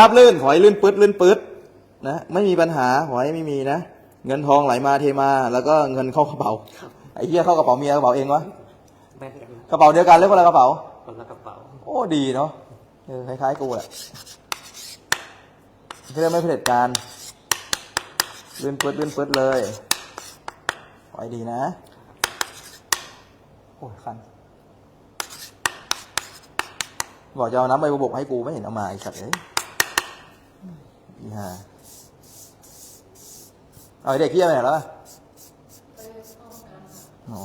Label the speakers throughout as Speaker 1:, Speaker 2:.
Speaker 1: รับลื่นขอให้ลื่นปื๊ดลื่นปื๊ดนะไม่มีปัญหาขอให้ไม่มีนะ เงินทองไหลมาเทมา แล้วก็เงินเข้ากระเป๋า
Speaker 2: ครับ
Speaker 1: ไอ้เหี้ยเข้ากระเป๋าเมียกระเป๋าเองวะ
Speaker 2: แม่นกัน
Speaker 1: กระเป๋าเดียวกันหรือคนละกระเป๋า
Speaker 2: คนละกระเป๋า
Speaker 1: โอ้ดีเนาะเออคล้ายๆกูแหละเพื่อไม่เผด็จการลื่นปื๊ดลื่นปื๊ดเลยขอให้ดีนะโอ้ยคันบอกจะเอาน้ำใบบัวบกให้กูไม่เห็นเอามาไอ้สัตว์เอ้ย อีห่าเอาไอ้เด็กเหี้ยไปไหนแล้วอะอ๋อ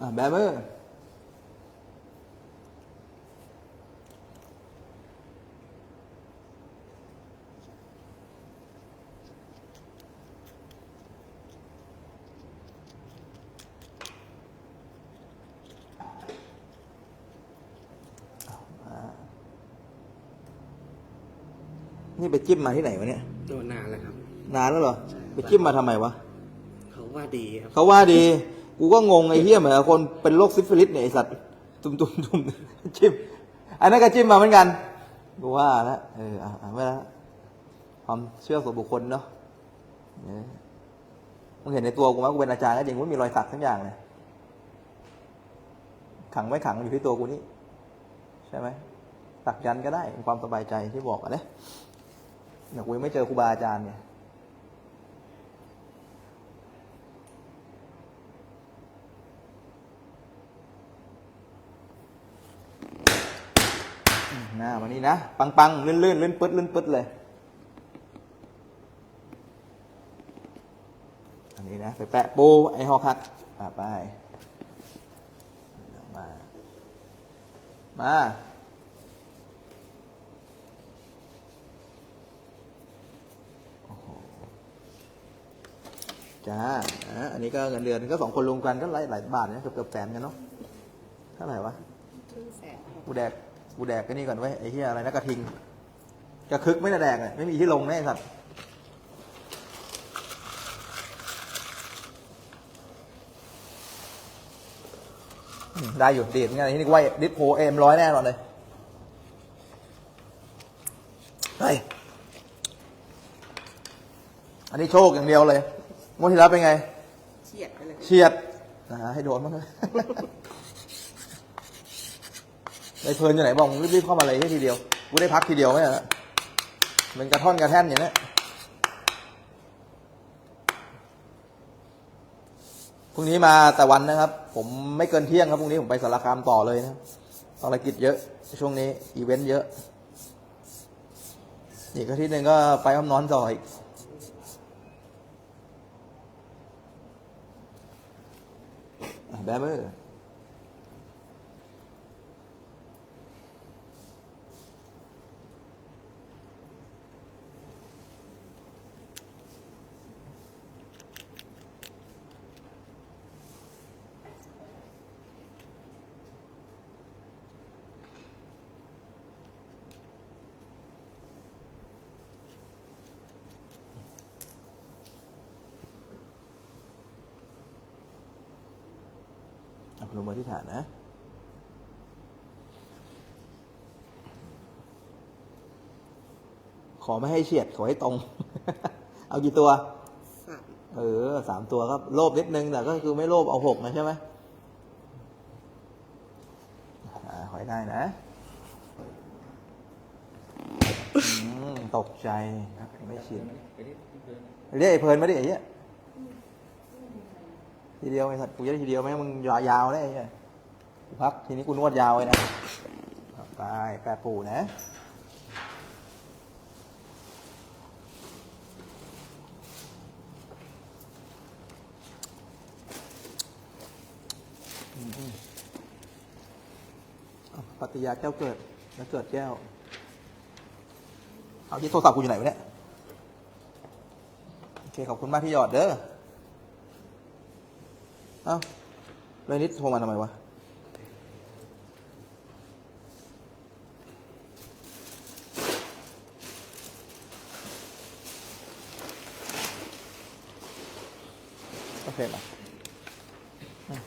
Speaker 1: อะแบมือ นี่ไปจิ้มมาที่ไหนวะเนี่ย
Speaker 2: โดนนานแล้วครับ
Speaker 1: นานแล้วเหรอ ไปจิ้มมาทำไมวะ
Speaker 2: เขาว่าดีครับ
Speaker 1: เขาว่าดี กูก็งงไอ้เหี้ยเหมือนกับคนเป็นโรคซิฟิลิสเนี่ยไอสัตว์ ตุ่มตุ่มตุ่มจิ้ม อันนั้นก็จิ้มมาเหมือนกัน กูว่าแล้วเอออะอะไม่ละความเชื่อส่วนบุคคลเนาะเออมึงเห็นในตัวกูไหมกูเป็นอาจารย์ก็จริงกูไม่มีรอยสักทั้งอย่างเลย ขังไม่ขังอยู่ที่ตัวกูนี่ ใช่ไหมสักยันต์ก็ได้เป็นความสบายใจที่บอกอะเนี่ย เดี๋ยวกูยังไม่เจอครูบาอาจารย์เนี่ยหน้ามานี่นะ ปังปังลื่นลื่นลื่นปึ๊ดลื่นปึ๊ดเลย อันนี้นะไปแปะปูไอ้หอกหักไปมา มา โอ้โห จ้าอะอันนี้ก็เงินเดือนก็สองคนรวมกันก็หลายหลายบาทนะเกือบเกือบแสนกันเนาะเท่าไหร่วะกูแดกกูแดกก็นี่ก่อนไว้ยไอ้เหี้ยอะไรนะกระทิงกระคึกไม่ได้แดกเลยไม่มีที่ลงแน่ไอ้สัตว์อืมได้อยู่ดีดงั้นที่นี่กูว่าดิสโพเอ็มร้อยแน่นอนเลยเฮ้ยอันนี้โชคอย่างเดียวเลย งวดที่แล้วเป็นไง
Speaker 2: เฉียดไปเลย
Speaker 1: เฉียดนะฮะให้โดนมั้างเลยไอ้เพลินอยู่ไหนบอกมึงรีบๆเข้ามาเลยให้ทีเดียว กูได้พักทีเดียวไม่ใช่เหรอมันกระท่อนกระแท่นอย่างนี้พรุ่งนี้มาแต่วันนะครับ ผมไม่เกินเที่ยงครับพรุ่งนี้ผมไปสารคามต่อเลยนะภารกิจเยอะ ช่วงนี้อีเวนต์เยอะอีกอาทิตย์หนึ่งก็ไปอ้อมนอนต่ออีก อะแบมือ เอาลงมาที่ ฐานนะขอไม่ให้เฉียดขอให้ตรง เอากี่ตัว
Speaker 2: สาม
Speaker 1: เออสามตัวก็โลภนิดนึงแต่ก็คือไม่โลภเอาหกนะใช่ไหมอ่าขอให้ได้นะอืมตกใจไม่เฉียดเรียกไอ้เพลินมาดิไอ้เหี้ยทีเดียวไอ้สัตว์กูจะได้ทีเดียวไหมมึงยาวๆได้ไอ้เหี้ยกู พักทีนี้กูนวดยาวเลยนะเอาไปแปะปูนะปฏิญาแก้วเกิดแล้วเกิดแก้ว เอาที่โทรศัพท์กูอยู่ไหนวะเนี่ย โอเค ขอบคุณมากที่หยอดเด้อ เอ้าเลยนิดโทรมาทำไมวะ โอเคมาอืม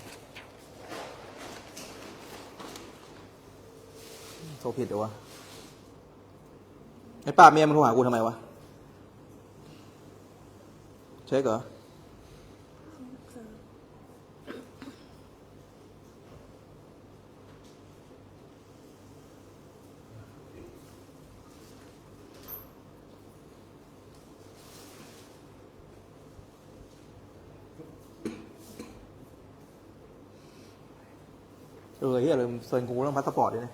Speaker 1: โทรผิดเหรอวะไอ้ป้าเมียมันโทรหากูทำไมวะ เช็คเหรอ เออเฮียเลยเซิร์นกูเรื่องพาสปอร์ตด้วยนะ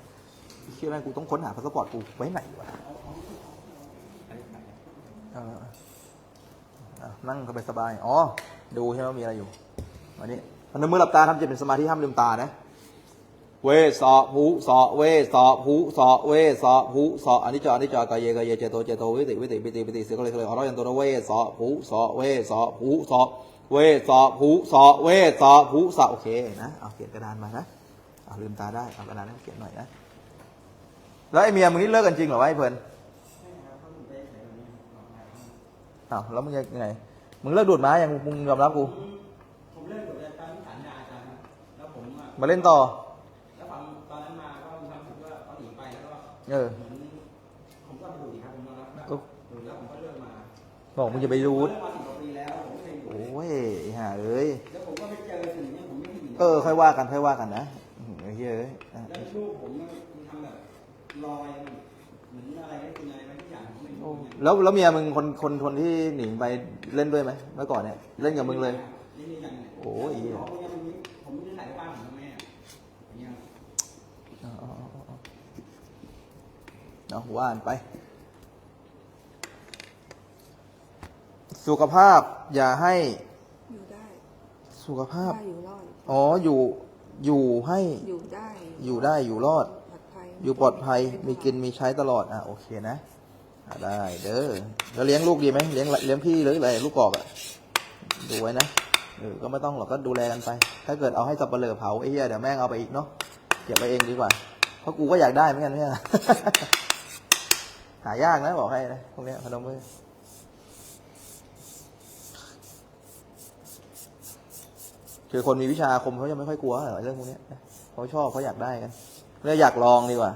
Speaker 1: เชื่อไหมกูต้องค้นหาพาสปอร์ตกูไว้ไหนวะเอออะนั่งสบายๆอ๋อ ดูใช่ไหมมีอะไรอยู่วันนี้พนมมือหลับตาทำจิตเป็นสมาธิห้ามลืมตานะ เวสอหูสอเวสอหูสอเวสอหูสออันนี้จออันนี้จอกายเยกายเยเจโตเจโตวิติวิติวิติวิติเสียก็เลยก็เลยขอร้องยันตัวเวสอหูสอเวสอหูสอเวสอหูสอเวสอหูสอโอเคนะเอาเขียนกระดานมานะ เอาลืมตาได้เอากระดานให้เขียนหน่อยนะแล้วไอ้เมียมึงนี่เลิกกันจริงเหรอวะไอ้เพลินอ้าวแล้วมึงยังไงมึงเลิกดูดม้ายังมึงยอมรับกู
Speaker 2: ผมเลิกอยู่ตอนที่ฐานยาอาจารย์ครับแล้วผมอะ
Speaker 1: มาเล่นต่อ
Speaker 2: แล้วฟังตอนนั้นมาก็มีความรู้สึกว่าเขาหนีไปแล้วก็
Speaker 1: เออ
Speaker 2: เหมือนผมก็ไปดูดีครับผมยอมรับว่า
Speaker 1: ก็
Speaker 2: ดูแล้วผมก็เลิกมา
Speaker 1: บอกมึงจะไปดูด
Speaker 2: เลิกมาสิบกว่าปีแล้วผมก็ยังอยู่
Speaker 1: โอ้ยไอ้ห่าเอ้ย
Speaker 2: แล้วผมก็ไปเจอสิ่งนี้ผมไม่ได้ยิน
Speaker 1: เออ ค่อยว่ากันค่อยว่ากันนะ อื้อหือไอ้เฮ้ยเอ้ยอะ
Speaker 2: แล้วลูกผมมันทำแบบลอยเหมือนอะไรให้คุณอะไรไว้ทุกอย่างผมไม่รู้เหมือนกัน
Speaker 1: แล้วแล้วเมียมึงคนคนคนที่หนีไปเล่นด้วยไหมเมื่อก่อนเนี่ยเล่นกับมึงเลย
Speaker 2: นี่นี่อย่างเนี่ย
Speaker 1: โอ้ย
Speaker 2: ผมบอกว่าอย่างนี้ผมไม่ได้ใส่บ้านของแม่อย่างเงี้ย
Speaker 1: เอาเอาเอาเอาเอาว่านไป สุขภาพอย่าให้
Speaker 3: อยู่ได้
Speaker 1: สุขภาพ
Speaker 3: ได้อยู่รอด
Speaker 1: อ๋ออยู่ อยู่ให้
Speaker 3: อยู่ได้
Speaker 1: อยู่ได้อยู่รอด
Speaker 3: ปลอดภัย
Speaker 1: อยู่ปลอดภัยมีกินมีใช้ตลอดอะโอเคนะอะได้เด้อแล้วเลี้ยงลูกดีไหมเลี้ยงเลี้ยงพี่หรืออะไรลูกกอกอะดูไว้นะเออก็ไม่ต้องหรอกก็ดูแลกันไป ถ้าเกิดเอาให้สับเปลือเผาไอ้เหี้ยเดี๋ยวแม่งเอาไปอีกเนาะเก็บไปเองดีกว่า เพราะกูก็อยากได้เหมือนกันเนี่ย หายากนะบอกให้นะพวกเนี้ยพนมมือ คือคนมีวิชาอาคมเขาจะไม่ค่อยกลัวหรอกเรื่องพวกเนี้ยเขาชอบเขาอยากได้กันเลยอยากลองดีกว่า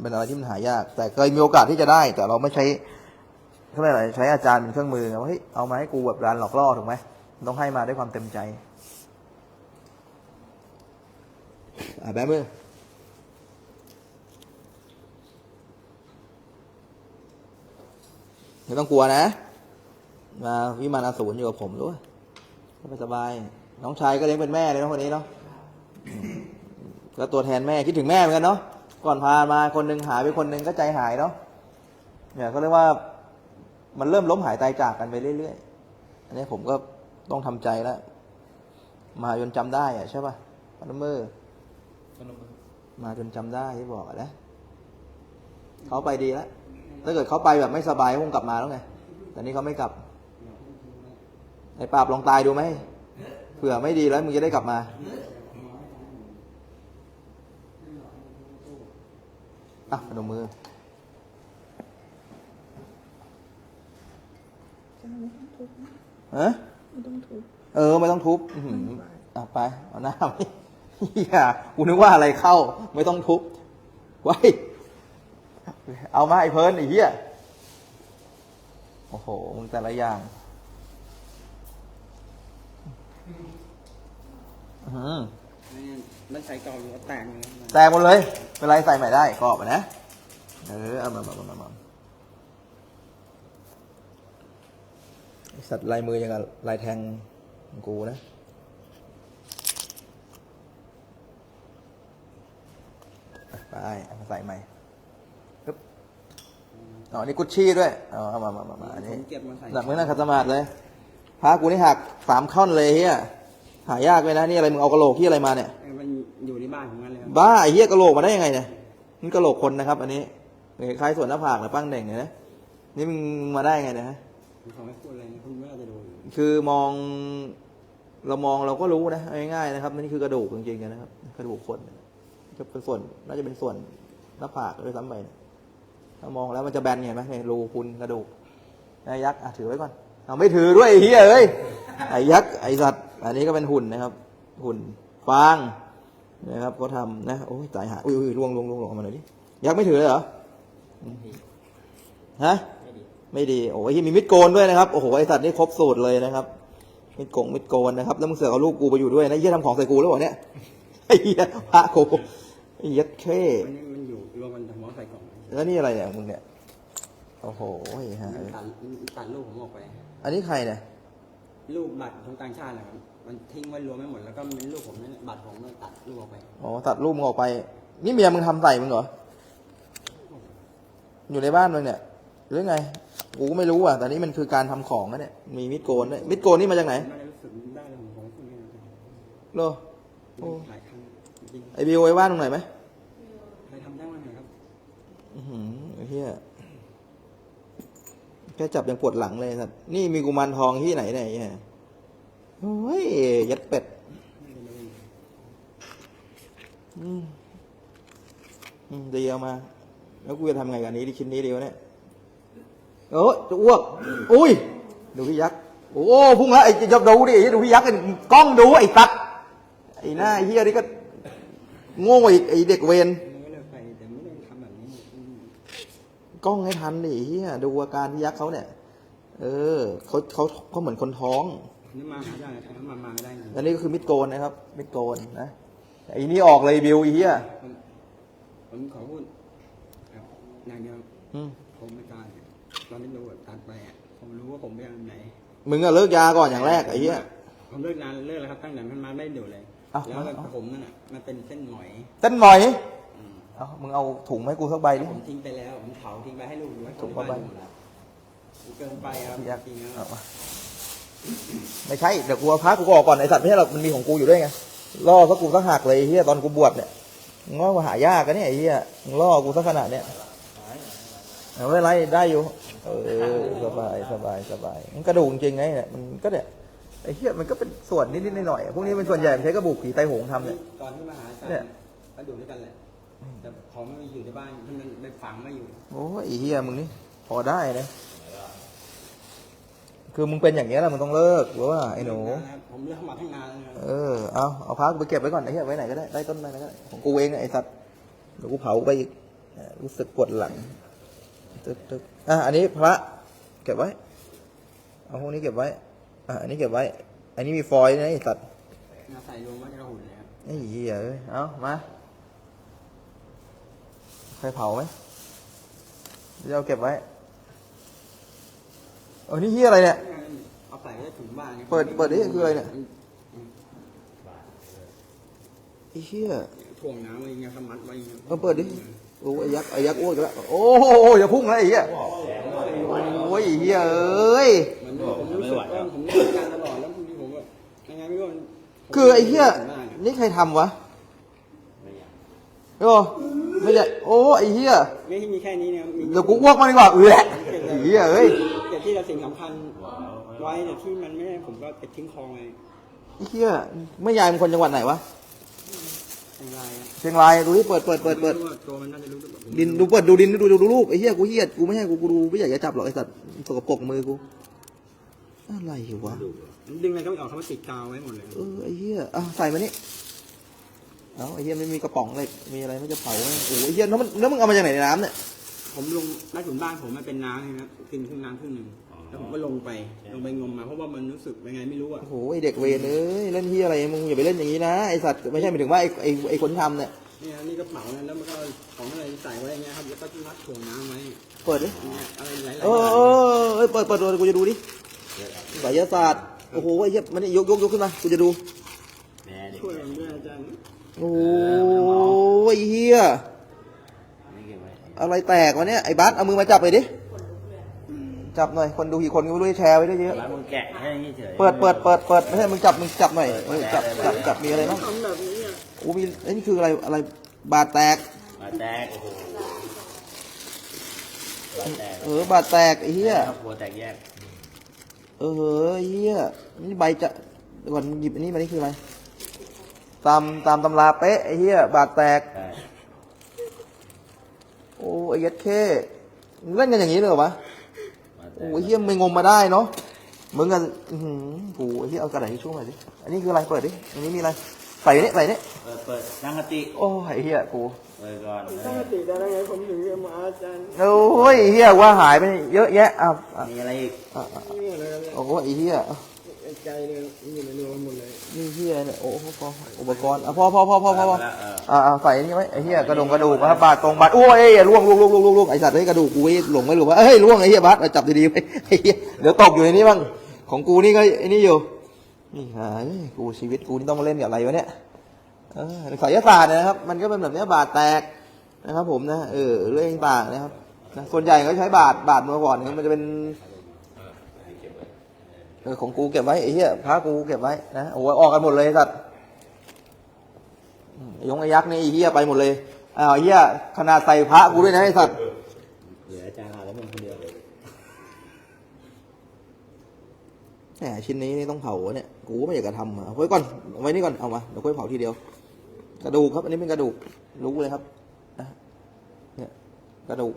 Speaker 1: เป็นอะไรที่มันหายาก แต่เคยมีโอกาสที่จะได้ แต่เราไม่ใช้เขาเรียกอะไรใช้อาจารย์เป็นเครื่องมือว่าเฮ้ยเอามาให้กูแบบการหลอกล่อถูกไหมต้องให้มาด้วยความเต็มใจอ่าแบมือไม่ต้องกลัวนะ มาวิมานอสูรอยู่กับผมด้วย สบายๆน้องชายก็เลี้ยงเป็นแม่เลยน้องคนนี้เนาะก็ตัวแทนแม่คิดถึงแม่เหมือนกันเนาะก่อนพามาคนหนึ่งหายไปคนหนึ่งก็ใจหายเนาะเนี่ยเขาเรียกว่ามันเริ่มล้มหายตายจากกันไปเรื่อยๆอันนี้ผมก็ต้องทำใจแล้วมาจนจำได้อะใช่ป่ะพนมมือมาจนจำได้ที่บอกอะนะเขาไปดีแล้วถ้าเกิดเขาไปแบบไม่สบายคงกลับมาแล้วไงแต่นี่เขาไม่กลับ ไอ้ปราบลองตายดูไหมเผื่อไม่ดีแล้วมึงจะได้กลับมา อะพนมมือฮะ
Speaker 3: ไม่ต้องทุบ
Speaker 1: เออ ไม่ต้องทุบอื้อหืออะไป เอาหน้าไปเฮียกูนึกว่าอะไรเข้า ไม่ต้องทุบ ไว้ เอามาไอ้เพิร์นไอ้เหี้ย โอ้โห มึงแต่ละอย่างอื้อ หือ
Speaker 2: นั่นใช้กรอบอยู่ก็แตกเลยนะ
Speaker 1: แตกหมดเลยเป็นไรใส่ใหม่ได้กรอบอะนะ เออเอามามามามามาไอ้สัตว์ลายมือยังกับลายแทงของกูนะ ไปเอามาใส่ใหม่ปึ๊บอ๋อนี่กุชชี่ด้วยอ๋อเอามามามามาอัน
Speaker 2: ผ
Speaker 1: นี้
Speaker 2: มเก็บมาใส่
Speaker 1: หนักมือนั่งขัดสมาธิเลยพากูนี่หักสามท่อนเลยเฮีย หายากเลยนะนี่อะไรมึงเอากระโหลกที่อะไรมาเนี่ย
Speaker 2: เออมันอยู่ที่บ้านของมันเลยครับ
Speaker 1: บ้าไอ้เหี้ยกระโหลกมาได้ยังไงเนี่ยนี่กระโหลกคนนะครับ อันนี้คล้ายส่วนหน้าผากหรือปั้งเด่งเนี่ยนะนี่มึงมาได้ยังไงเนะฮะ
Speaker 2: เขาไม่พูดอะไรนะคุณไม่น่าจะดูอยู่
Speaker 1: คือมองเรามองเราก็รู้นะเอาง่ายๆนะครับนี่คือกระดูกจริงๆนะครับ กระดูกคนจะเป็นส่วนน่าจะเป็นส่วนหน้าผากด้วยซ้ำไปเนี่ยถ้ามองแล้วมันจะแบนเห็นไหมเนี่ยรูพุนกระดูกนายยักษ์อะถือไว้ก่อนเอาไม่ถือด้วยไอ้เหี้ยเอ้ยไอ้ยักษ์ไอ้สัตว์ อันนี้ก็เป็นหุ่นนะครับ หุ่นฟางนะครับเขาทำนะโอ้ยตายหาอุ้ยอุ้ยล่วงล่วงล่วงลงออกมาหน่อยดิยักษ์ไม่ถือเลยเหรอฮะไม่ดีโอ้ยมีมิดโกนด้วยนะครับโอ้โหไอ้สัตว์นี่ครบสูตรเลยนะครับมิดโกงมิดโกนนะครับแล้วมึงเสือกเอาลูกกูไปอยู่ด้วยนะไอ้เหี้ยทำของใส่กูแล้วเหรอเนี่ยไอ้เหี้ยพระกูไอ้ยักษ์เข้
Speaker 2: มันมันอยู่รวมกันทำหัวใส่กล่อง
Speaker 1: แล้วนี่อะไรเนี่ยมึงเนี่ยโอ้โหฮะ
Speaker 2: ตัดตัดรูปผมออกไป
Speaker 1: อันนี้ใครเนี่ย
Speaker 2: รูปบัตรของต่างชาตินะครับ มันทิ้งไว้รวมไม่หมดแล้วก็เป็นรูปผมนั่นแหละบัตรผมมันตัดรูปออกไป
Speaker 1: อ๋อตัดรูปมึงออกไป นี่เมียมึงทำใส่มึงเหรอ อยู่ในบ้านมึงเนี่ยหรือไง กูก็ไม่รู้อะแต่นี่มันคือการทำของนะเนี่ย มีมิดโกนด้วยมิดโกนนี่มาจากไหน
Speaker 2: ไม่ได้รู้สึกได้เลยผมของคุณนี่นะ
Speaker 1: โลโอ้
Speaker 2: หลายครั้งจริง
Speaker 1: ไอบิวไว้บ้านตรงไหนอยไหม
Speaker 2: ๆเคยทำได้มั้ยครับ
Speaker 1: อื้อหือไอ้เฮียแค่จับยังปวดหลังเลยสัตว์นี่มีกุมารทองที่ไหนเนี่ยไอ้เฮีย โอ้ย ยัดเป็ด อืมอืมดีเอามา แล้วกูจะทำไงกับอันนี้ดิชิ้นนี้ดีวะเนี่ยโอ้ยจะอ้วก อุ้ย ดูพี่ยักษ์ โอ้พุ่งล้วไอ้จะดูดิไอ้ดูพี่ยักษ์ไอ้กล้องดูไอ้ตัดไอ้หน้าไอ้เฮียนี่ก็ โง่อีกไอ้เด็กเวร
Speaker 2: ไม่เลิกไปแต่ไม่ได้ทำแบบนี้
Speaker 1: กล้องให้ทันดิไอ้เฮียดูอาการพี่ยักษ์เขาเนี่ย เออเขาเขาเขาเหมือนคนท้อง
Speaker 2: นี่มาหาได้ใครเขามามาไม่ได้จริง
Speaker 1: อันนี้ก็คือมิดโกนนะครับ มิดโกนนะไอ้นี่ออกเลยบิวไอ้เฮีย
Speaker 2: ผมผมขอพูดครับอย่างเดียว
Speaker 1: อืม
Speaker 2: ผมไม่ตายตอนที่รู้ว่าตัดไปอะผมรู้ว่าผมไปทางไหน
Speaker 1: มึงอะเลิกยาก่อนอย่างแรกไอ้เฮีย
Speaker 2: ผมเลิกนานเลิกแล้วครับตั้งแต่มันมาไม่อยู่เลย
Speaker 1: เอ้า
Speaker 2: แล้ว
Speaker 1: เอ้า
Speaker 2: ผมนั่นน่ะมันเป็นเส้นหมอย
Speaker 1: เต้นหน่อย
Speaker 2: อืม
Speaker 1: เอามึงเอาถุงมาให้กูสักใบดิ
Speaker 2: ผมทิ้งไปแล้วผมเผาทิ้งไปให้ลูกดูให้
Speaker 1: ถูก
Speaker 2: คน
Speaker 1: เข้า
Speaker 2: ที่
Speaker 1: ไป
Speaker 2: บ้านดูแล้วเกินไปครับ
Speaker 1: พี่ยักษ์
Speaker 2: จริงๆ
Speaker 1: เอา
Speaker 2: แล้ว
Speaker 1: มา ไม่ใช่เดี๋ยวกูเอาพระกูก็ออกก่อนไอสัตว์ไม่ใช่หรอกมันมีของกูอยู่ด้วยไงล่อสักกูสักหักเลยไอ้เฮียตอนกูบวชเนี่ยง้อมาหายากกันเนี่ยไอ้เฮียมึงล่อกูสักขนาดเนี้ยเอาไม่เป็นไรได้อยู่ เออสบายสบายสบายมันกระดูกจริงไงเนี่ยมันก็เนี่ยไอ้เฮียมันก็เป็นส่วนนิดๆหน่อยๆพวกนี้เป็นส่วนใหญ่มันใช้กระบุกผีไตโหงทำเนี่ย
Speaker 2: ตอนที่มาหาอาจาร
Speaker 1: เนี่ย
Speaker 2: ย์ก็อยู่ด้วยกันแหละแต่ของมันอยู่ในบ้านมันไปฝังไม่อยู่
Speaker 1: โอ้ยไอ้เฮียมึงนี่พอได้นะ คือมึงเป็นอย่างเงี้ยแหละมึงต้องเลิกหรือว่าไอ้หนู
Speaker 2: นะครับผมเลิกมาตั้งนานแล้วนะ
Speaker 1: เออเอาเอาพากูไปเก็บไว้ก่อนไอ้เหี้ยไว้ไหนก็ได้ได้ต้นไม้ก็ได้ของกูเองอะไอ้สัตว์เดี๋ยวกูเผาไปอีกเออรู้สึกปวดหลังตึกตึกอะอันนี้พระเก็บไว้เอาพวกนี้เก็บไว้อะอันนี้เก็บไว้ อันนี้มีฟอยล์นะไอ้สัตว์
Speaker 2: มาใส่รวมไว้กระหุ่นเลยครับ
Speaker 1: ไอ้เหี้ยเอ้ยเอามาใครเผาไหมเดี๋ยวเอาเก็บไว้ เออนี่เหี้ยอะไรเนี่ย
Speaker 2: เอาใส่ไว้ถุงบ้าน
Speaker 1: เปิดเปิดดิคืออะไรเนี่ยไอ้เหี้ย
Speaker 2: ถ่วงน้ำไว้อย่างเงี้ยสมัดไว้อย่างเงี้ย
Speaker 1: เอาเปิดดิโอ้ยไอ้ยักษ์ไอ้ยักษ์อ้วกอีกแล้วโอ้โหอย่าพุ่งนะไอ้เหี้ยโอ้ยไอ้เหี้ยเอ้ย
Speaker 2: เหมือนผมรู้สึกว่าผมเล่นการตลอดแล้วบางทีผมแบบยังไงไม่รู้มัน
Speaker 1: คือไอ้เหี้ย
Speaker 2: ผมรู้สึกมากอะ
Speaker 1: นี่ใครทำวะโอ้ไม่ใช่โอ้ไอ้เหี้ย
Speaker 2: ไม่ใช่มีแค่นี้นะครับมี
Speaker 1: เดี๋ยวกูอ้วกมาดีกว่าเออไอ้เหี้ยเอ้ย
Speaker 2: แต่ ที่เราสิ่งสำคัญไว้แต่ที่มันไม่ได้ผมก็ไปทิ้งคลองเลย
Speaker 1: ไอ้เหี้ยไม่ยายเป็นคนจังหวัดไหนวะ
Speaker 2: ทางไลน์อะ
Speaker 1: เชียงรายดูที่เปิดเปิดเปิดเปิด
Speaker 2: ไม่รู้ว่าตัวมันน่าจะรู้ตัวผม
Speaker 1: ดินดูเปิดดูดินดูดูดูรูปไอ้เหี้ยกูเหี้ยกูไม่ให้กูกูดูไม่อยากจะจับหรอกไอ้สัตว์สกปรกมือกูอะไรวะ
Speaker 2: ดึงอะไรก็ไม่ออกเขามาติดกาวไว้หมดเลย
Speaker 1: เออไอ้เหี้ยอะใส่มานี่เอาไอ้เหี้ยไม่มีกระป๋องเหล็กมีอะไรไม่จะเผาไหมโอ้ยไอ้เหี้ยแล้วมันแล้วมึงเอามาจากไหนในน้ำเนี่ย
Speaker 2: ผมลงใต้ถุนบ้านผมมันเป็นน้ำใช่ไหมครับกินครึ่งน้ำครึ่งหนึ่งแล้วผมก็ลงไปลงไปงมมาเพราะว่ามันรู้สึกยังไงไม่รู้อะ
Speaker 1: โอ้โหไอ้เด็กเวรเอ้ยเล่นเหี้ยอะไรมึงอย่าไปเล่นอย่างนี้นะไอ้สัตว์ไม่ใช่หมายถึงว่าไอ้ไอ้ไอ้คนทำเนี่ย
Speaker 2: เนี่ยนี่กระเป๋านะแล้วมันก็เอาของอะไรใส่ไว้อย่างเงี้ยครับแล้วก็มัดถ่วงน้ำไว้
Speaker 1: เปิดดิ
Speaker 2: เนี่ยอะไรหลายๆ
Speaker 1: เออเออเออเปิดเปิดดูกูจะดูดิไสยศาสตร์โอ้โหไอ้เหี้ยมันนี่ยกยกยกขึ้นมากูจะดู
Speaker 2: ช่วยผมด้วยอาจารย์
Speaker 1: โอ้ยไอ้เหี้ย อะไรแตกวะเนี่ยไอ้บัสเอามือมาจับไปดิจับหน่อยคนดูกี่คนก็ไม่รู้จะแชร์ไว้ด้วยเยอะ
Speaker 4: แล้วมึงแกะให้เฉย
Speaker 1: เปิดเปิดเปิดเปิดไม่ใช่มึงจับมึงจับหน่อยเออจับจับจับมีอะไรบ้าง
Speaker 2: ทำแบบนี้อะ
Speaker 1: โอ้มีไอ้นี่คืออะไรอะไรบาดแตก
Speaker 4: มาแตกโอ้โหมาแตก
Speaker 1: เออบาดแตกไอ้เหี้ย
Speaker 4: ครอบครัวแตกแยก
Speaker 1: เออเฮ้ยเหี้ยนี่ใบจะเดี๋ยวก่อนหยิบอันนี้มานี่คืออะไรตามตามตำราเป๊ะไอ้เหี้ยบาดแตก
Speaker 4: ใช่
Speaker 1: โอ้ไอ้ยัดเข้มึงเล่นกันอย่างนี้เลยเหรอวะ
Speaker 4: มาแต
Speaker 1: โอ้
Speaker 4: ก
Speaker 1: ยเหี้ยมึงไปงมมาได้เนาะมึงกันอื้อหือกูไอ้ที่เอากระดาษทิชชู่มาดิอันนี้คืออะไรเปิดดิอันนี้มีอะไรใส่นี่ใส่นี่
Speaker 4: เปิดเปิดนั่งกติ
Speaker 1: โอ้ยไอ้เฮียกู
Speaker 4: เปิดก่อนเอ
Speaker 2: ป
Speaker 4: อก
Speaker 2: ติได้ไงผมถึงจะมาอาจารย์
Speaker 1: โอ้ยไอ้เฮียว่าหายไปเยอะแยะอะอะ
Speaker 4: มีอะไรอีก
Speaker 1: อะอะ
Speaker 2: นี่อะไรเนี่ย
Speaker 1: โอ้โหไอ้เฮีย
Speaker 2: ใจเนี่ยอยู่ในรวมหมดเลย
Speaker 1: นี่เฮียเนี่ยโอ้โหพออุปกรณ์อะพอพอพอพอพอพอ
Speaker 4: แล้วเออ
Speaker 1: อ่าอ่าใส่อันนี่ไว้ไอ้เหี้ยกระดงกระดูกนะครับบาดตรงบาดโอ้ยเอ้ยล่วงล่วงล่วงล่วงล่วงล่วงไอ้สัตว์ไอ้ยกระดูกกูไอ้หลงไม่หลงวะเอ้ยล่วงไอ้เหี้ยบาสเอาจับดีๆไว้ไอ้เหี้ยเดี๋ยวตกอยู่ในนี้บ้างของกูนี่ก็ไอ้นี่อยู่นี่หายกูชีวิตกูนี่ต้องมาเล่นกับอะไรวะเนี่ยเออสายศาสตร์เนี่ยนะครับ มันก็เป็นแบบเนี้ยบาดแตกนะครับ ผมนะเออเรื่องต่างๆนะครับนะส่วนใหญ่ก็ใช้บาดบาดเมื่อก่อนเนี่ยมันจะเป็น เออของกูเก็บไว้ไอ้เหี้ยพระกูเก็บไว้นะโอ้ยออกกันหมดเลยไอ้สัตว์ไอ้ยงไอ้ยักษ์นี่ไอ้เหี้ยไปหมดเลยอ้าวไอ้เหี้ยขนาดใส่พระกูด้วยนะไอ้สัตว์
Speaker 4: เหลืออาจารย์แล้วมึงคนเดียวเลย
Speaker 1: แหมชิ้นนี้นี่ต้องเผาอะเนี่ยกูก็ไม่อยากจะทำอะเอาไว้ก่อนเอาไว้นี่ก่อนเอามาเดี๋ยวค่อยเผาทีเดียว กระดูกครับ อันนี้เป็นกระดูกรู้เลยครับนะเนี่ยกระดูก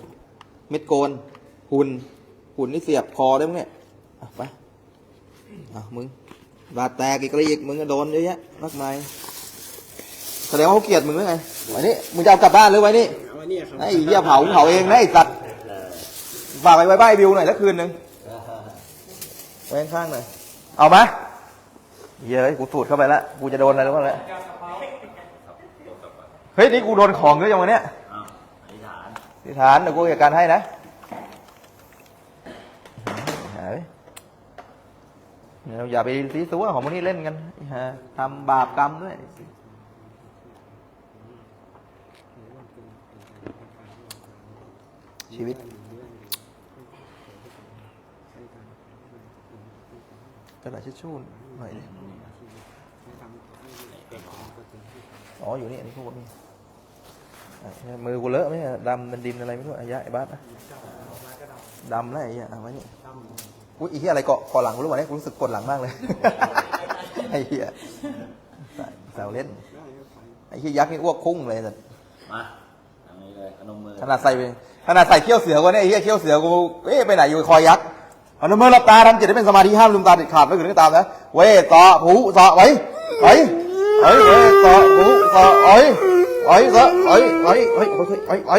Speaker 1: เม็ดโกนหุ่นหุ่นนี่เสียบคอได้มั้งเนี่ยอะไป อะมึงบาดแตกอีกกระอีกมึงก็โดนเยอะแยะมากมายแสดงว่าเขาเกลียดมึงหรือไงไว้นี่มึงจะเอากลับบ้านหรือไว้นี่
Speaker 2: เอาไว้เนี่ยครับ
Speaker 1: ไอ้เหี้ยเผาเผาเองนะไอ้สัตว์ฝากไปไว้บ้านไอ้บิวหน่อยสักคืนหนึ่งไว้ข้างๆหน่อยเอาไหมเย้ยกูสูดเข้าไปแล้วกูจะโดนอะไรหรือเปล่าเนี่ยเฮ้ยนี่กูโดนของด้วยยังวันเนี้ย
Speaker 4: อ้าวอธิษฐาน
Speaker 1: ที่ฐานเดี๋ยวกูจัดการให้นะ อย่าไปซีซัวของพวกนี้เล่นกันฮะทำบาปกรรมด้วยชีวิต กระดาษทิชชู่หน่อยอ๋อ อยู่นี่อันนี้พวกนี้มือกูเลอะไหมดำเป็นดินอะไรไม่รู้อายะไอ้บ้านะดำแล้วไอ้เหี้ยเอาไว้นี่ อุ้ยไอ้เหี้ยอะไรเกาะเกาะหลังกูรู้ป่ะเนี่ยกูรู้สึกปวดหลังมากเลย ไอ้เหี้ยแซวเล่น ไอ้เหี้ยยักษ์นี่อ้วกพุ่งเลยสัส
Speaker 4: มาทางนี้เลยพนมมือ
Speaker 1: ขนาดใส่ไปขนาดใส่เขี้ยวเสือกูเนี่ยไอ้เหี้ยเขี้ยวเสือกูเอ๊ะไปไหนอยู่คอยยักษ์เอาน้ำมือหลับตาทำจิตให้เป็นสมาธิห้ามลืมตาเด็ดขาดไม่ขืนก็ตามนะเว้ยต่อผูสอไว้ไว้ไว้เว้ยต่อผูสอไว้ไว้สอไว้ไว้ไว้ไว้ไว้ไว้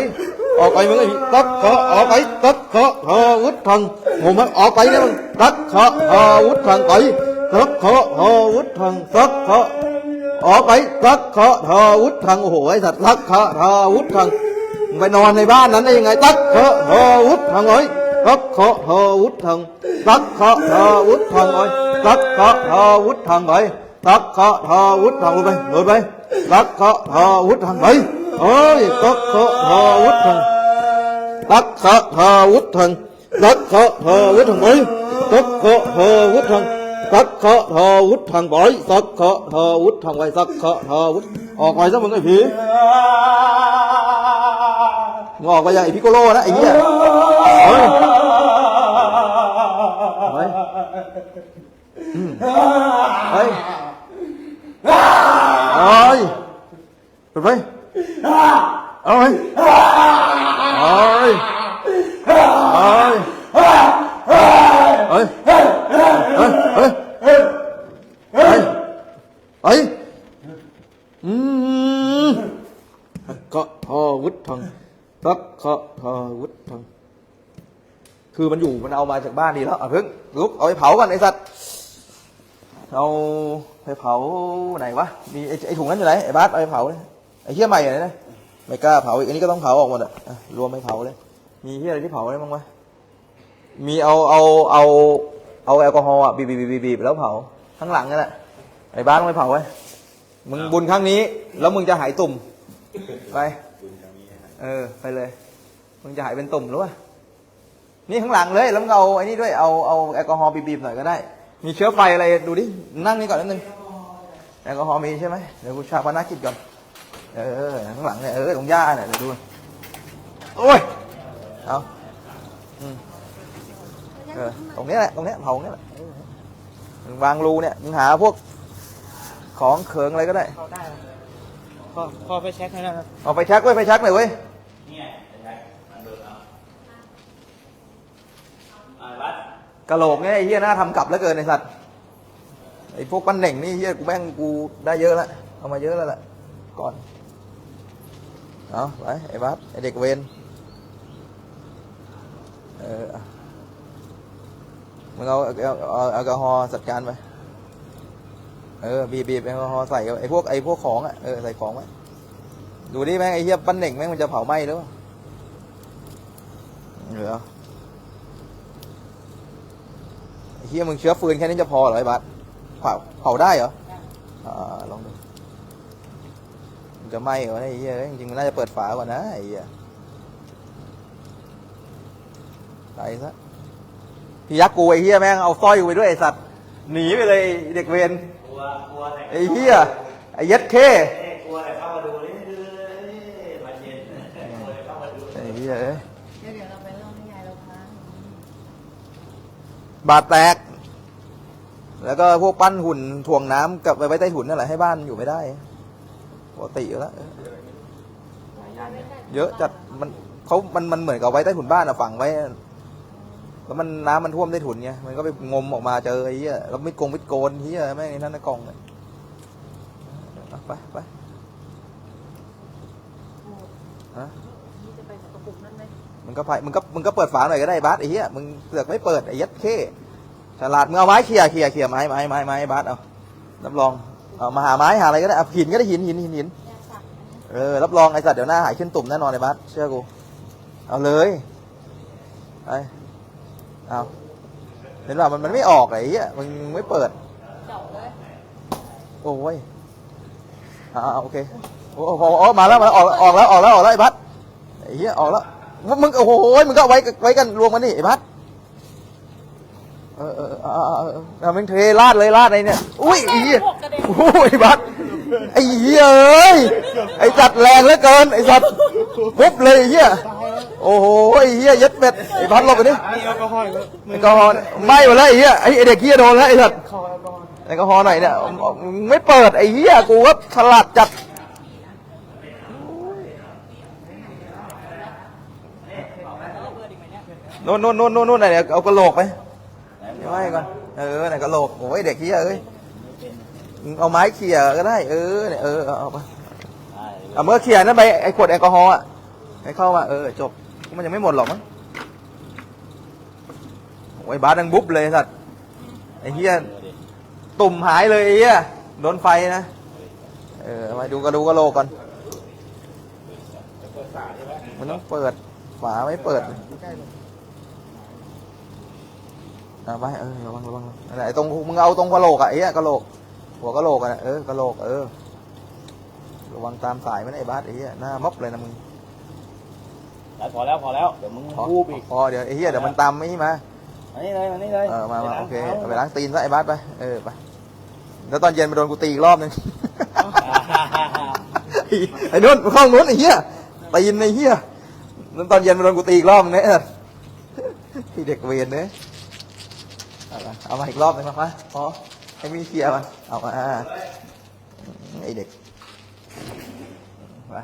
Speaker 1: ออกไปมึงไอ้ตักขอออกไปตักขอเฮวุฒทังโง่มันออกไปเนี่ยมึงตักขอเฮวุฒทังไปตักขอเฮวุฒทังตักขอออกไปตักขอเฮวุฒทังโอ้โหไอ้สัตว์ตักขอเฮวุฒทังมึงไปนอนในบ้านนั้นได้ยังไงตักเถอะเฮอวุฒทางเอ้ยตักเถอะเฮอวุฒทางตักเถอะเฮอวุฒทางเอ้ยตักเถอะเฮอวุฒทางเอ้ย ตักเถอะเฮอวุฒทางลงไปลงไปตักเถอะเฮอวุฒทางเอ้ยเอ้ยตักเถอะเฮอวุฒทางตักเถอะเฮอวุฒทางตักเถอะเฮอวุฒทางเอ้ยตักเถอะเฮอวุฒทางตักเถอะเฮอวุฒทางไปตักเถอะเฮอวุฒทางไปตักเถอะเฮอวุฒออกไปซะมึงไอ้ผีงอกไปยังไอ้พิโกโลนะไอ้เหี้ยเฮ้ยเฮ้ย โอ้ยหลุดไปเอ้ไปโอ้ยเอ้ยเฮ้ยเฮ้ยเฮ้ยเฮ้ยเฮ้ยอืมก็พอวุฒิทองรับก็พอวุฒิทองคือมันอยู่มันเอามาจากบ้านนี่แล้วอะเพิ่งลุกเอาไปเผากันไอสัตว์ เอาไปเผาไหนวะมีไอ้ไอ้ถุงนั้นอยู่ไหนไอ้บาสเอาไปเผาเลยไอ้เหี้ยใหม่อยู่ไหนนะไม่กล้าเผาอีกอันนี้ก็ต้องเผาออกหมดอะอะรวมไปเผาเลย มีเหี้ยอะไรที่เผาได้บ้างวะมีเอาเอาเอาเอาแอลกอฮอล์อะบีบบีบบีบบีบแล้วเผาข้างหลังนั่นแหละไอ้บ้านไม่เผาไว้มึงบุญครั้งนี้ แล้วมึงจะหายตุ่มไปเออไปเลย มึงจะหายเป็นตุ่มหรือวะนี่ข้างหลังเลยแล้วมึงเอาไอ้นี่ด้วยเอาเอาแอลกอฮอล์บีบๆหน่อยก็ได้ มีเชื้อไฟอะไรดูดิ นั่งนี่ก่อนนิดนึงแอลกอฮอล์มีใช่ไหมเดี๋ยวกูชาพนักกิจก่อน เออข้างหลังเนี่ยเออตรงหญ้าเนี่ยเดี๋ยวดูโอ้ยเอาอืมเออตรงนี้แหละตรงนี้เผาตรงนี้แหละเออมึงวางรูเนี่ยมึงหาพวกของเขิงอะไรก็ได้
Speaker 2: เขาได้ครับพอพอไปเช็คให้แล้วครับ
Speaker 1: เอาไปชักไว้ไปชักหน่อยเว้ย
Speaker 4: เนี่ยใช่มันเบิ กะ
Speaker 1: โหลกเนี่ยไอ้เหี้ยหน้าทำกลับแล้วเกินไอ้สัตว์ไอ้พวกปั้นเหน่งนี่เหี้ยกูแม่งกูได้เยอะแล้วเอามาเยอะแล้วแหละก่อนเอาไปไอ้บัสไอ้เด็กเวนเออเอามึงเอาเอาเอาเอาแอลกอฮอล์จัดการไปเออบีบบีบแอลกอฮอล์ใส่ไอ้พวกไอ้พวกของอะเออใส่ของไว้ดูดิแม่งไอ้เหี้ยปั้นเหน่งแม่งมันจะเผาไหม้หรือเปล่าเหรอ ไอ้ เฮียมึงเชื้อฟืนแค่นี้จะพอเหรอไอ้บัสเผาเผาได้เหรออ่าลองดูมันจะไหม้เหรอไอ้เฮียจริงๆมันน่าจะเปิดฝาก่อนนะไอ้เฮียไปซะพี่ยักษ์กูไอ้เฮียแม่งเอาสร้อยกูไปด้วยไอ้สัตว์หนีไปเลยไอ้เด็กเวร
Speaker 4: กลัวกลัวแต่
Speaker 1: ไอ้เฮียไอ้เย็ดเค
Speaker 4: เอ้ยกลัวแต่เข้ามาดูนี่คือมาเย็นกลัวแต่เข้ามาดู
Speaker 1: ไอ้เฮียเอ้ย
Speaker 3: เดี๋ยวเดี๋ยวเราไปเล่าให้ยายเราฟัง
Speaker 1: บาดแตก แล้วก็พวกปั้นหุ่นถ่วงน้ำกลับไปไว้ใต้ถุนนั่นแหละให้บ้านอยู่ไม่ได้ปกติอยู่แล้ว เยอะจัดมันเขามันมันเหมือนกับไว้ใต้ถุนบ้านอะฝังไว้ แล้วมันน้ำมันท่วมใต้ถุนไงมันก็ไปงมออกมาเจอไอ้เหี้ยแล้วมิดโกงมิดโกนเหี้ยแม่งไอ้นั่นในกล่องเลยเอาไปไปฮะ
Speaker 3: มึ
Speaker 1: งก็ไปมึงก็มึงก็เปิดฝาหน่อยก็ได้บาสไอ้เหี้ยมึงเสือกไม่เปิดไอ้ยัดเข้ฉลาดมึงเอาไม้เขี่ยเขี่ยเขี่ยไม้ไม้ไม้ไม้บาสเอารับรองเอามาหาไม้หาอะไรก็ได้เอาหินก็ได้หินหินหินหินเออรับรองไอ้สัตว์เดี๋ยวหน้าหายขึ้นตุ่มแน่นอนไอ้บัสเชื่อกูเอาเลยไปเอาเห็นว่ามันมันไม่ออกไอ้เหี้ยมึงไม่เปิดโอ้ยอ่าโอเคโอ้โหมาแล้วมาแล้วออกออกแล้วออกแล้วออกแล้วไอ้บัสไอ้เหี้ยออกแล้ว มึงมึงโอ้โหมึงก็ไว้ไว้กันรวมกันนี่ไอ้บัสเออเออเออเออมึงเทลาดเลยลาดไอ้เนี่ยอุ้ยไอ้เหี้ยโอ้ยบัสไอ้เหี้ยเอ้ยไอ้จัดแรงเหลือเกินไอ้สัตว์ปุ๊บเลยไอ้เหี้ยโอ้โหไอ้เหี้ยยัดเป็ดไอ้บัสลบไปดิ
Speaker 2: แอลกอฮอล์แอ
Speaker 1: ลกอฮอล์ไม้หมดแล้วไอ้เหี้ยไอ้เด็กเหี้ยโดนแล้วไอ้สัตว์
Speaker 2: คอแอลกอฮอล์
Speaker 1: แอหน่อยเนี่ยไม่เปิดไอ้เหี้ยกูว่าฉลาดจัด น่นโน่นโน่นโน่นโน่นไหนเอากระโหลกไปไม่ก่อนเออไหนกระโหลกโอ้ยเด็กเหี้ยเอ้ยเอาไม้เขี่ยก็ได้ เออเนี่ยเออเอาไปเอาเมื่อเขี่ยนั่นไปไอ้ขวดแอลกอฮอล์อะให้เข้ามาเออจบมันยังไม่หมดหรอกมั้งโอ้ยบาสดังบุ๊บเลยสัตว์ไอ้เหี้ยตุ่มหายเลยไอ้เหี้ยโดนไฟนะเออมาดูกระดูกระโหลกก่อนมันต้องเปิดฝาไม่เปิด เอาไปเออระวังระวังนั่นแหละไอ้ตรงมึงเอาตรงกระโหลกอะไอ้เหี้ยกระโหลก หัวกระโหลกอะนะเออกระโหลกเออระวังตามสายไม่ได้ไอ้บาสไอ้เหี้ยหน้าม็อบเลยนะมึง
Speaker 4: แล้วพอแล้วพอแล้วเดี๋ยวมึง
Speaker 1: พอ
Speaker 4: บูบอีก
Speaker 1: พอเดี๋ยวไอ้เหี้ยเดี๋ยวมันตามไม่มา
Speaker 4: มานี่เลยมานี่เลย
Speaker 1: เออมามา
Speaker 4: ไปล้ง
Speaker 1: โอเค
Speaker 4: ท้
Speaker 1: เอาไปล้างตีนซะไอ้บาสไปเออไปแล้วตอนเย็นมาโดนกูตีอีกรอบนึงไอ้นุ่นเข้านู้นไอ้เหี้ยตีนไอ้เหี้ยนั่นตอนเย็นมาโดนกูตีอีกรอบนึงเนี่ยที่เด็กเวรเนี่ย เอามาเอามาอีกรอบหนึ่งมามาพอให้มีเคลียร์มาเอามาไอเด็กไป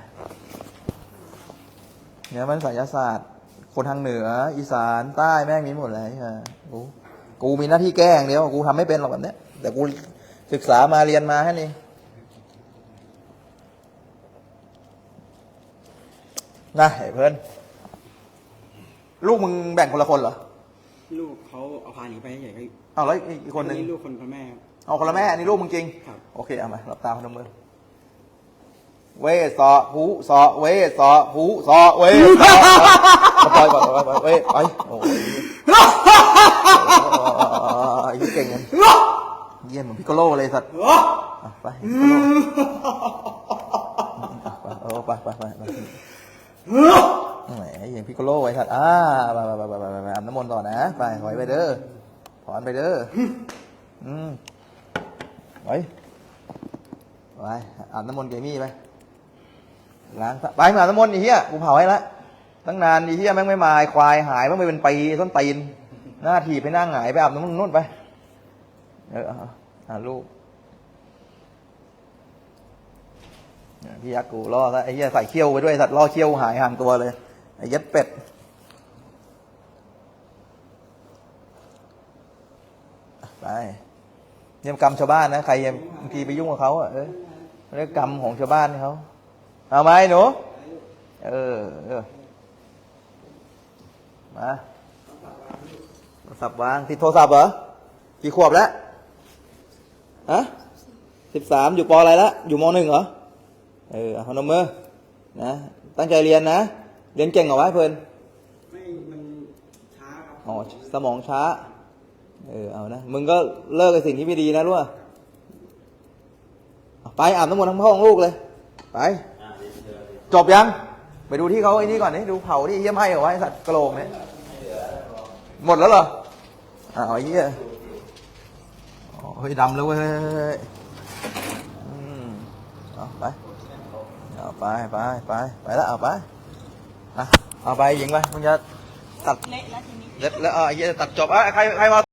Speaker 1: เนี่ยมันสายศาสตร์ คนทางเหนือ อีสานใต้แม่งมีหมดเลยฮะกูกูมีหน้าที่แก้อย่างเดียวกูทำไม่เป็นหรอกแบบเนี้ยแต่กูศึกษามาเรียนมาแค่นี้นะไอ้เพื่อนลูกมึงแบ่งคนละคนเหรอ
Speaker 2: ลูกเขาเอาพาหนีไปเฉย
Speaker 1: เอาแล้วอีกคนหนึ่ง
Speaker 2: ลูกคนพ่อแม่ครับ
Speaker 1: เอาคนละแม่อันนี้ลูกมึงจริง
Speaker 2: ครับ
Speaker 1: โอเคเอามาหลับตาพนมมือ เวสอหูสอเวสอหูสอเวสอปล่อยปล่อยปล่อยปล่อยเวไปโอ้ยไอ้ยี่เก่งกันเยี่ยมเหมือนพิกโกโลเลยสัตว์อะไปพิกโกโลอะไปเออไปไปไปไป แหมอย่างพิโกโลไอ้สัตว์อ่าไปไปไปไปไปไปอาบน้ำมนต์ต่อนะ ไปถอยไปเด้อถอนไปเด้อ อืมไปไปอาบน้ำมนต์เกมี่ไปล้างซะไปมาอาบน้ำมนต์ไอ้เหี้ยกูเผาให้ละตั้งนานไอ้เหี้ยแม่งไม่มาควายหายแม่งไปเป็นปีต้นตีน หน้าถีบไปนั่งหงายไปอาบน้ำมนต์นู่นไป เอออ่าลูกนี่พี่ยักษ์กูล่อซะไอ้เหี้ยใส่เขี้ยวไปด้วยสัตว์ล่อเขี้ยวหายห่างตัวเลย ยัดเป็ด ไปเนี่ยมกรรมชาวบ้านนะ ใครบางทีไปยุ่งกับเขาอะเออเรียกกรรมของชาวบ้านเขาเอาไหมหนู เออเออมาโทรศัพท์วางติดโทรศัพท์เหรอ กี่ขวบแล้ว ฮะสิบสามอยู่ปออะไรละ อยู่มหนึ่งเหรอ เออเอาพนมมือนะ ตั้งใจเรียนนะ เรียนเก่งเหรอวะเพลิน
Speaker 2: ไม่มันช้าครับ
Speaker 1: อ๋อสมองช้า เออเอานะมึงก็เลิกกับสิ่งที่ไม่ดีนะรู้ป่ะไปอาบน้ำมนต์ทั้งพ่อทั้งลูกเลย ไปจบยัง ไปดูที่เขาไอ้นี่ก่อนนี่ดูเผาที่เยี่ยมให้เหรอวะไอ้สัตว์กระโหลกเนี่ยหมดแล้วเหรออ้าวไอ้เหี้ยอ๋อเฮ้ยดำแล้วเว้ยอืมเอาไปเอาไปไปไปไปแล้วเอาไป นะเอาไปยิงไปมึงจะตัด
Speaker 3: เละแล้วทีนี้
Speaker 1: แล้วแล้วอะไอ้เหี้ยตัดจบอะใครใครมา